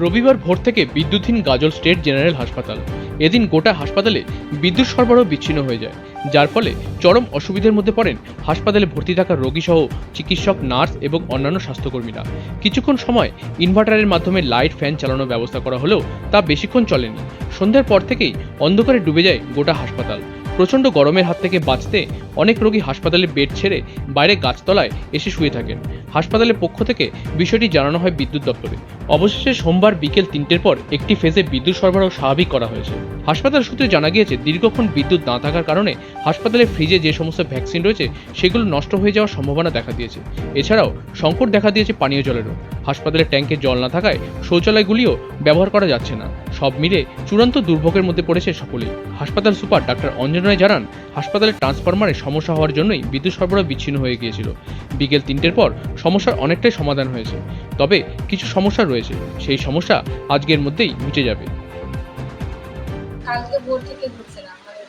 রবিবার ভোর থেকে বিদ্যুৎহীন গাজল স্টেট জেনারেল হাসপাতাল। এদিন গোটা হাসপাতালে বিদ্যুৎ সরবরাহ বিচ্ছিন্ন হয়ে যায়। যার ফলে চরম অসুবিধার মধ্যে পড়েন হাসপাতালে ভর্তি থাকা রোগী সহ চিকিৎসক, নার্স এবং অন্যান্য স্বাস্থ্যকর্মীরা। কিছুক্ষণ সময় ইনভার্টারের মাধ্যমে লাইট, ফ্যান চালানোর ব্যবস্থা করা হলেও তা বেশিক্ষণ চলেনি। সন্ধ্যার পর থেকেই অন্ধকারে ডুবে যায় গোটা হাসপাতাল। প্রচণ্ড গরমের হাত থেকে বাঁচতে অনেক রোগী হাসপাতালে বেড ছেড়ে বাইরে গাছতলায় এসে শুয়ে থাকেন। হাসপাতালের পক্ষ থেকে বিষয়টি জানানো হয় বিদ্যুৎ দপ্তরে। অবশেষে সোমবার বিকেল তিনটের পর একটি ফেজে বিদ্যুৎ সরবরাহ স্বাভাবিক করা হয়েছে। হাসপাতাল সূত্রে জানা গিয়েছে, দীর্ঘক্ষণ বিদ্যুৎ না থাকার কারণে হাসপাতালে ফ্রিজে যে সমস্ত ভ্যাকসিন রয়েছে, সেগুলো নষ্ট হয়ে যাওয়ার সম্ভাবনা দেখা দিয়েছে। এছাড়াও সংকট দেখা দিয়েছে পানীয় জলেরও। হাসপাতালের ট্যাঙ্কে জল না থাকায় শৌচালয়গুলিও ব্যবহার করা যাচ্ছে না। সব মিলে চূড়ান্ত দুর্ভোগের মধ্যে পড়েছে সকলেই। হাসপাতাল সুপার ডাক্তার অঞ্জন রায় জানান হাসপাতালের ট্রান্সফরমারে সমস্যা হওয়ার জন্যই বিদ্যুৎ সরবরাহ বিচ্ছিন্ন হয়ে গিয়েছিল। বিকেল তিনটের পর সমস্যার অনেকটাই সমাধান হয়েছে। তবে কিছু সমস্যা রয়েছে। সেই সমস্যা আজকের মধ্যেই মিটে যাবে। কালকে ভোর থেকে ঘুরছিলাম মানে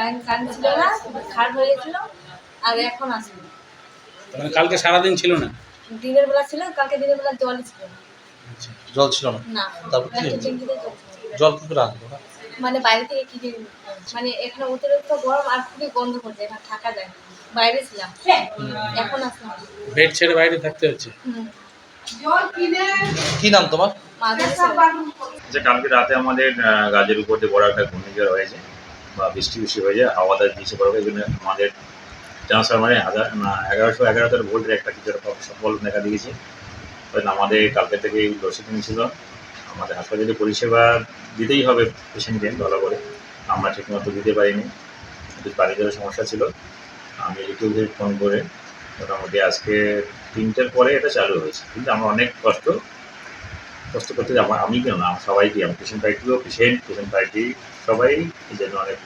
লাইন কারেন্ট ছিল না খারাপ হয়ে গেছিল আর এখন আসবে। মানে কালকে সারাদিন ছিল না? দিনের বেলা ছিল কালকে দিনের বেলা জল ছিল। না। জল ছিল না? না তারপর কি জল কি করে আসলো না মানে বাইরে থেকে কি মানে এখানে অতিরিক্ত গরম আর খুবই গন্ধ করছে এখানে থাকা যায় না। বাইরে ছিলাম। এখন আসলাম বেড ছেড়ে বাইরে থাকতে হচ্ছে। হুম কি নাম তোমার? যে কালকে রাতে আমাদের গাজের উপর দিয়ে বড় একটা ঘূর্ণিঝড় হয়েছে বা বৃষ্টি বৃষ্টি হয়েছে হাওয়াটা দিয়েছে বড় এই জন্য আমাদের ট্রান্সফরমারে হাজার না এগারোশো এগারোটার ভোল্টের একটা কিছু একটা সফল দেখা দিয়েছে। আমাদের কালকে থেকে লোডশেডিং ছিল আমাদের হাসপাতালে পরিষেবা দিতেই হবে পেশেন্টকে ভালো করে আমরা ঠিকমতো দিতে পারিনি। পানি জলের সমস্যা ছিল। আমি ইউটিউবে ফোন করে মোটামুটি আজকে তিনটের পরে এটা চালু হয়েছে। কিন্তু আমার অনেক কষ্ট কষ্ট করতে আমার, আমি কেন না সবাইকে আমার পেশেন্ট পার্টিও পেশেন্ট পেশেন্ট পার্টি সবাই এই জন্য অনেক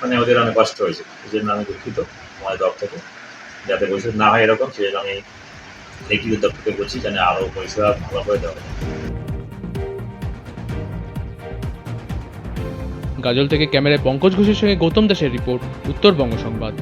মানে ওদের অনেক কষ্ট হয়েছে। এই জন্য আমি দুঃখিত আমাদের তরফ থেকে যাতে পরিষেবা না হয় এরকম, সেই জন্য আমি ব্যক্তিগত থেকে বলছি যেন আরও পরিষেবা ভালো করে দেওয়া গাজল থেকে ক্যামেরায় পঙ্কজ ঘোষের সঙ্গে গৌতম দাসের রিপোর্ট, উত্তরবঙ্গ সংবাদ।